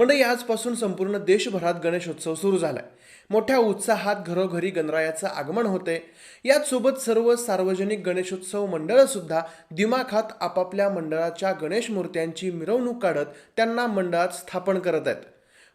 मंडळी आजपासून संपूर्ण देशभरात गणेशोत्सव सुरू झालाय. मोठ्या उत्साहात घरोघरी गणरायाचं आगमन होते याच सोबत सर्व सार्वजनिक गणेशोत्सव मंडळं सुद्धा दिमाखात आपापल्या मंडळाच्या गणेश मूर्त्यांची मिरवणूक काढत त्यांना मंडळात स्थापन करत आहेत.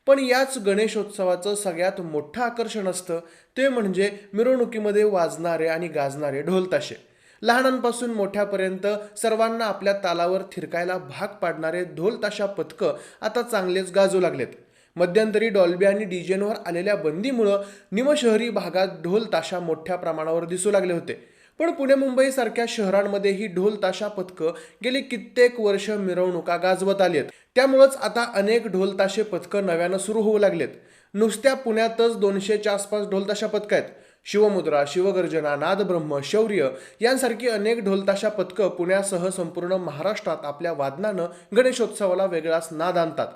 पण याच गणेशोत्सवाचं सगळ्यात मोठं आकर्षण असतं ते म्हणजे मिरवणुकीमध्ये वाजणारे आणि गाजणारे ढोलताशे. लहानांपासून मोठ्यापर्यंत सर्वांना आपल्या तालावर थिरकायला भाग पाडणारे ढोल ताशा पथकं आता चांगलेच गाजू लागलेत. मध्यंतरी डॉल्बी आणि डीजेनवर आलेल्या बंदीमुळं निमशहरी भागात ढोल ताशा मोठ्या प्रमाणावर दिसू लागले होते. पण पुणे मुंबई सारख्या शहरांमध्ये ढोल ताशा पथकं गेली कित्येक वर्ष मिरवणुका गाजवत आली आहेत त्यामुळंच आता अनेक ढोल ताशे पथकं नव्यानं सुरू होऊ लागलेत. नुसत्या पुण्यातच दोनशेच्या आसपास ढोलताशा पथकं आहेत. शिवमुद्रा शिवगर्जना नादब्रह्म शौर्य यांसारखी अनेक ढोलताशा पथकं पुण्यासह संपूर्ण महाराष्ट्रात आपल्या वादनानं गणेशोत्सवाला वेगळाच नाद आणतात.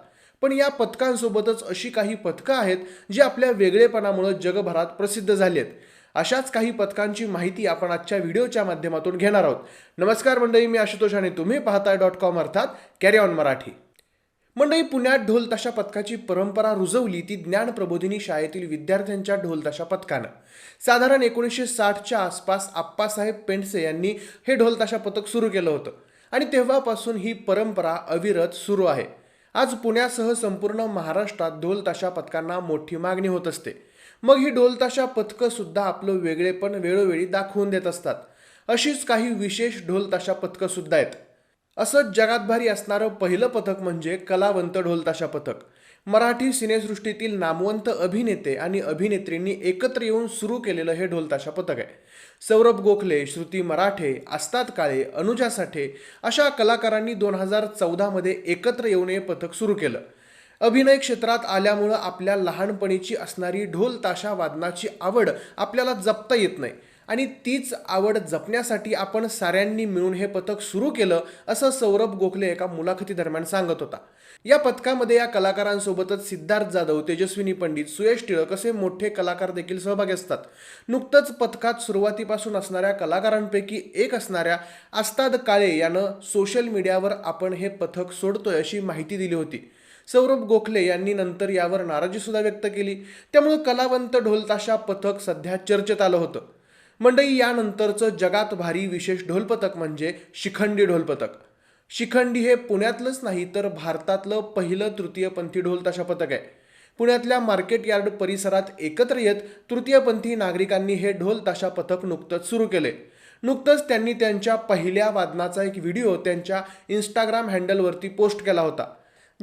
पण या पथकांसोबतच अशी काही पथकं आहेत जी आपल्या वेगळेपणामुळे जगभरात प्रसिद्ध झाली आहेत. अशाच काही पथकांची माहिती आपण आजच्या व्हिडिओच्या माध्यमातून घेणार आहोत. नमस्कार मंडळी मी आशुतोष आणि तुम्ही पाहताय डॉट कॉम अर्थात कॅरी ऑन मराठी. मंडळी पुण्यात ढोल तशा पथकाची परंपरा रुजवली ती ज्ञान प्रबोधिनी शाळेतील विद्यार्थ्यांच्या ढोल तशा पथकानं. साधारण एकोणीसशे साठच्या आसपास आप्पासाहेब पेंडसे यांनी हे ढोल तशा पथक सुरू केलं होतं. आणि तेव्हापासून ही परंपरा अविरत सुरू आहे. आज पुण्यासह संपूर्ण महाराष्ट्रात ढोल ताशा पथकांना मोठी मागणी होत असते. मग ही ढोल ताशा पथकं सुद्धा आपलं वेगळेपण वेळोवेळी दाखवून देत असतात. अशीच काही विशेष ढोल ताशा पथकं सुद्धा आहेत. असंच जगात भारी असणारं पहिलं पथक म्हणजे कलावंत ढोलताशा पथक. मराठी सिनेसृष्टीतील नामवंत अभिनेते आणि अभिनेत्रींनी एकत्र येऊन सुरू केलेलं हे ढोलताशा पथक आहे. सौरभ गोखले श्रुती मराठे आस्ताद काळे अनुजा साठे अशा कलाकारांनी दोन हजार चौदामध्ये एकत्र येऊन हे पथक सुरू केलं. अभिनय क्षेत्रात आल्यामुळं आपल्या लहानपणीची असणारी ढोल ताशा वादनाची आवड आपल्याला जपता येत नाही. आणि तीच आवड जपण्यासाठी आपण साऱ्यांनी मिळून हे पथक सुरू केलं असं सौरभ गोखले एका मुलाखतीदरम्यान सांगत होता. या पथकामध्ये या कलाकारांसोबतच सिद्धार्थ जाधव तेजस्विनी पंडित सुयश टिळक असे मोठे कलाकार देखील सहभागी असतात. नुकतंच पथकात सुरुवातीपासून असणाऱ्या कलाकारांपैकी एक असणाऱ्या आस्ताद काळे यानं सोशल मीडियावर आपण हे पथक सोडतोय अशी माहिती दिली होती. सौरभ गोखले यांनी नंतर यावर नाराजीसुद्धा व्यक्त केली. त्यामुळे कलावंत ढोलताशा पथक सध्या चर्चेत आलं होतं. मंडई यानंतरचं जगात भारी विशेष ढोलपथक म्हणजे शिखंडी ढोलपथक. शिखंडी हे पुण्यातलंच नाही तर भारतातलं पहिलं तृतीयपंथी ढोलताशा पथक आहे. पुण्यातल्या मार्केट यार्ड परिसरात एकत्र येत तृतीयपंथी नागरिकांनी हे ढोल ताशा पथक नुकतंच सुरू केले. नुकतंच त्यांनी त्यांच्या पहिल्या वादनाचा एक व्हिडिओ त्यांच्या इंस्टाग्राम हँडलवरती पोस्ट केला होता.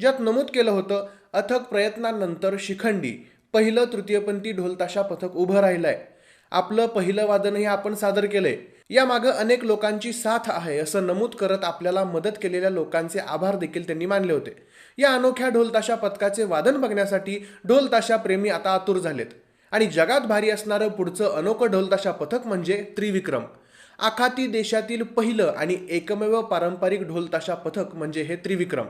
ज्यात नमूद केलं होतं अथक प्रयत्नांनंतर शिखंडी पहिलं तृतीयपंथी ढोलताशा पथक उभं राहिलं आहे आपलं पहिलं वादनही आपण सादर केलंय. यामागं अनेक लोकांची साथ आहे असं नमूद करत आपल्याला मदत केलेल्या लोकांचे आभार देखील त्यांनी मानले होते. या अनोख्या ढोलताशा पथकाचे वादन बघण्यासाठी ढोलताशा प्रेमी आता आतुर झालेत. आणि जगात भारी असणारं पुढचं अनोखं ढोलताशा पथक म्हणजे त्रिविक्रम. आखाती देशातील पहिलं आणि एकमेव पारंपरिक ढोलताशा पथक म्हणजे हे त्रिविक्रम.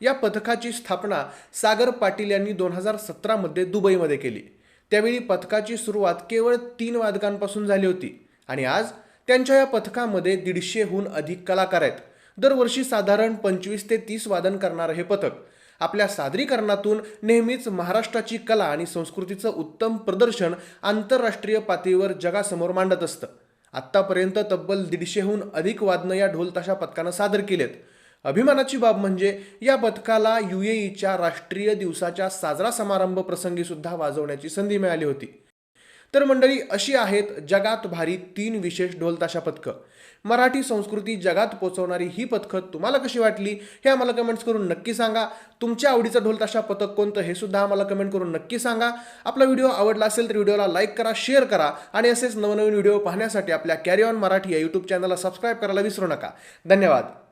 या पथकाची स्थापना सागर पाटील यांनी दोन हजार सतरामध्ये दुबईमध्ये केली. त्यावेळी पथकाची सुरुवात केवळ तीन वादकांपासून झाली होती. आणि आज त्यांच्या या पथकामध्ये दीडशेहून अधिक कलाकार आहेत. दरवर्षी साधारण पंचवीस ते तीस वादन करणारं हे पथक. आपल्या सादरीकरणातून नेहमीच महाराष्ट्राची कला आणि संस्कृतीचं उत्तम प्रदर्शन आंतरराष्ट्रीय पातळीवर जगासमोर मांडत असतं. आत्तापर्यंत तब्बल दीडशेहून अधिक वादनं या ढोलताशा पथकानं सादर केलेत. अभिमानाची बाब म्हणजे या पथकाला यू ए ईच्या राष्ट्रीय दिवसाच्या साजरा समारंभ प्रसंगी सुद्धा वाजवण्याची संधी मिळाली होती. तर मंडळी अशी आहेत जगात भारी तीन विशेष ढोलताशा पथकं. मराठी संस्कृती जगात पोचवणारी ही पथकं तुम्हाला कशी वाटली हे आम्हाला कमेंट्स करून नक्की सांगा. तुमच्या आवडीचं ढोलताशा पथक कोणतं हे सुद्धा आम्हाला कमेंट करून नक्की सांगा. आपला व्हिडिओ आवडला असेल तर व्हिडिओला लाईक करा शेअर करा आणि असेच नवनवीन व्हिडिओ पाहण्यासाठी आपल्या कॅरी ऑन मराठी या यूट्यूब चॅनलला सबस्क्राईब करायला विसरू नका. धन्यवाद.